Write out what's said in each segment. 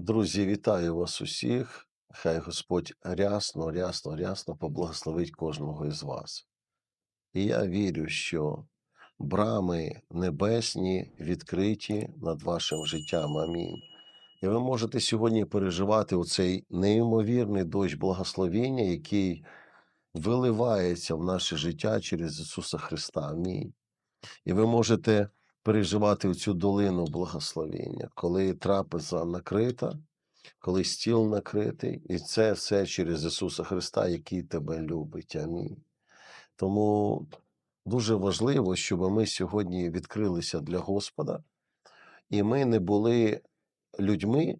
Друзі, вітаю вас усіх. Хай Господь рясно, рясно, рясно поблагословить кожного із вас. І я вірю, що брами небесні відкриті над вашим життям. Амінь. І ви можете сьогодні переживати оцей неймовірний дощ благословення, який виливається в наше життя через Ісуса Христа. Амінь. І ви можете переживати цю долину благословення, коли трапеза накрита, коли стіл накритий, і це все через Ісуса Христа, який тебе любить. Амінь. Тому дуже важливо, щоб ми сьогодні відкрилися для Господа, і ми не були людьми,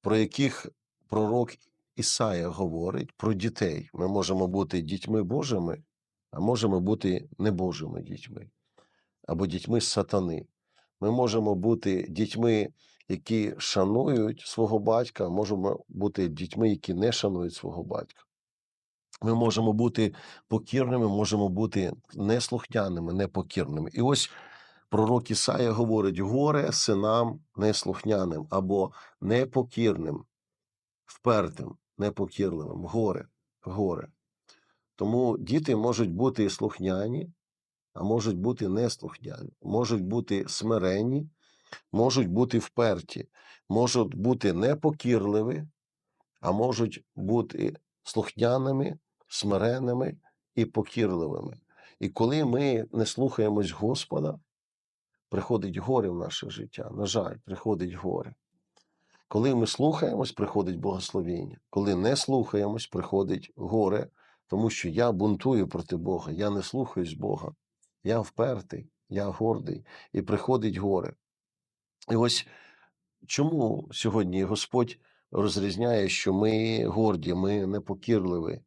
про яких пророк Ісая говорить про дітей. Ми можемо бути дітьми Божими, а можемо бути небожими дітьми або дітьми сатани. Ми можемо бути дітьми, які шанують свого батька, можемо бути дітьми, які не шанують свого батька. Ми можемо бути покірними, можемо бути неслухняними, непокірними. І ось пророк Ісая говорить: горе синам неслухняним або непокірним, впертим, непокірливим, горе, горе. Тому діти можуть бути слухняні, а можуть бути неслухняні, можуть бути смиренні, можуть бути вперті, можуть бути непокірливі, а можуть бути слухняними, смиренними і покірливими. І коли ми не слухаємось Господа, приходить горе в наше життя. На жаль, приходить горе. Коли ми слухаємось, приходить благословіння. Коли не слухаємось, приходить горе, тому що я бунтую проти Бога, я не слухаюсь Бога. Я впертий, я гордий, і приходить горе. І ось чому сьогодні Господь розрізняє, що ми горді, ми непокірливі,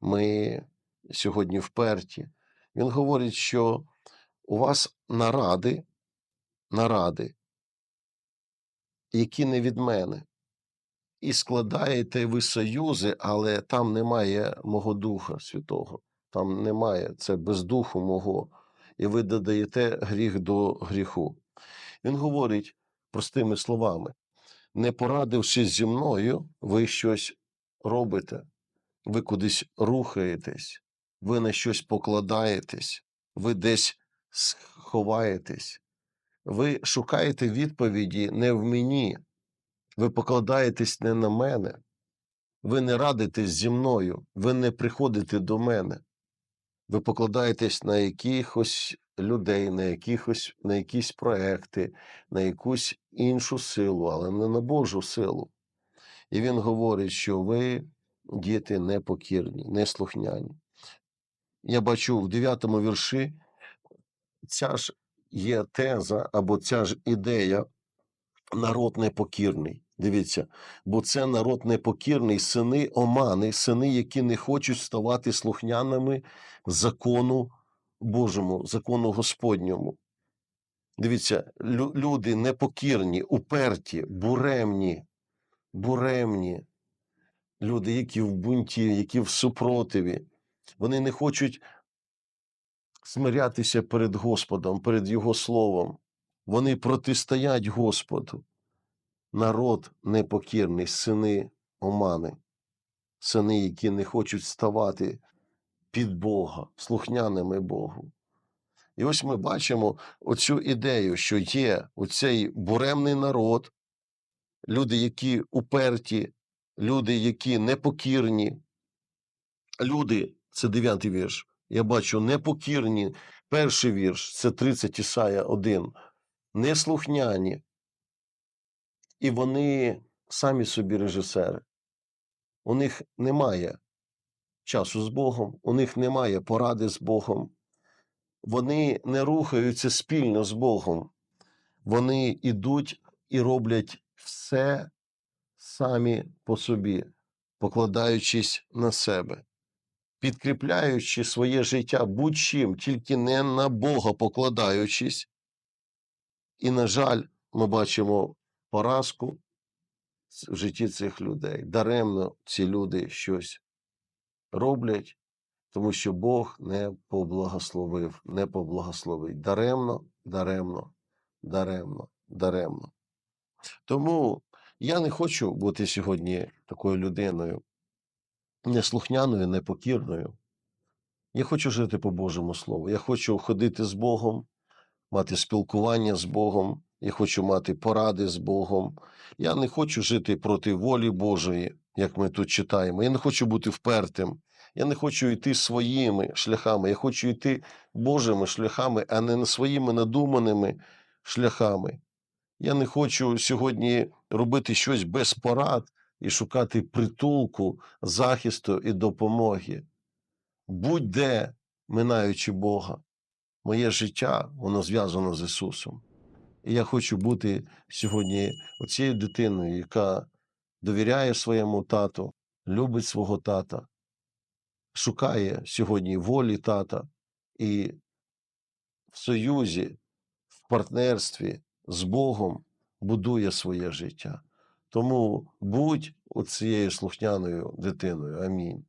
ми сьогодні вперті. Він говорить, що у вас наради, наради, які не від мене. І складаєте ви союзи, але там немає мого Духа Святого, там немає це без духу мого і ви додаєте гріх до гріху. Він говорить простими словами: не порадившись зі мною, ви щось робите, ви кудись рухаєтесь, ви на щось покладаєтесь, ви десь сховаєтесь, ви шукаєте відповіді не в мені, ви покладаєтесь не на мене, ви не радитесь зі мною, ви не приходите до мене ви покладаєтесь на якихось людей, на якихось, на якісь проекти, на якусь іншу силу, але не на Божу силу. І він говорить, що ви, діти, непокірні, неслухняні. Я бачу в 9 вірші ця ж є теза або ця ж ідея народ непокірний. Дивіться, бо це народ непокірний, сини омани, сини, які не хочуть ставати слухняними закону Божому, закону Господньому. Дивіться, лю- люди непокірні, уперті, буремні, буремні, люди, які в бунті, які в супротиві. Вони не хочуть смирятися перед Господом, перед Його Словом. Вони протистоять Господу народ непокірний, сини омани, сини, які не хочуть ставати під Бога, слухняними Богу. І ось ми бачимо оцю ідею, що є оцей буремний народ, люди, які уперті, люди, які непокірні, люди, це дев'ятий вірш. Я бачу непокірні. Перший вірш це 30 Ісая 1. Неслухняні, і вони самі собі режисери. У них немає часу з Богом, у них немає поради з Богом. Вони не рухаються спільно з Богом. Вони йдуть і роблять все самі по собі, покладаючись на себе, підкріпляючи своє життя будь-чим, тільки не на Бога покладаючись. І, на жаль, ми бачимо поразку в житті цих людей. Даремно ці люди щось роблять, тому що Бог не поблагословив, не поблагословить. Даремно, даремно, даремно, даремно. Тому Я не хочу бути сьогодні такою людиною неслухняною, непокірною. Я хочу жити по Божому Слову. Я хочу ходити з Богом, мати спілкування з Богом. Я хочу мати поради з Богом. Я не хочу жити проти волі Божої, як ми тут читаємо. Я не хочу бути впертим. Я не хочу йти своїми шляхами. Я хочу йти Божими шляхами, а не своїми надуманими шляхами. Я не хочу сьогодні робити щось без порад і шукати притулку, захисту і допомоги. Будь-де, минаючи Бога, моє життя, воно зв'язано з Ісусом. І я хочу бути сьогодні оцією дитиною, яка довіряє своєму тату, любить свого тата, шукає сьогодні волі тата і в союзі, в партнерстві з Богом будує своє життя. Тому будь оцією слухняною дитиною. Амінь.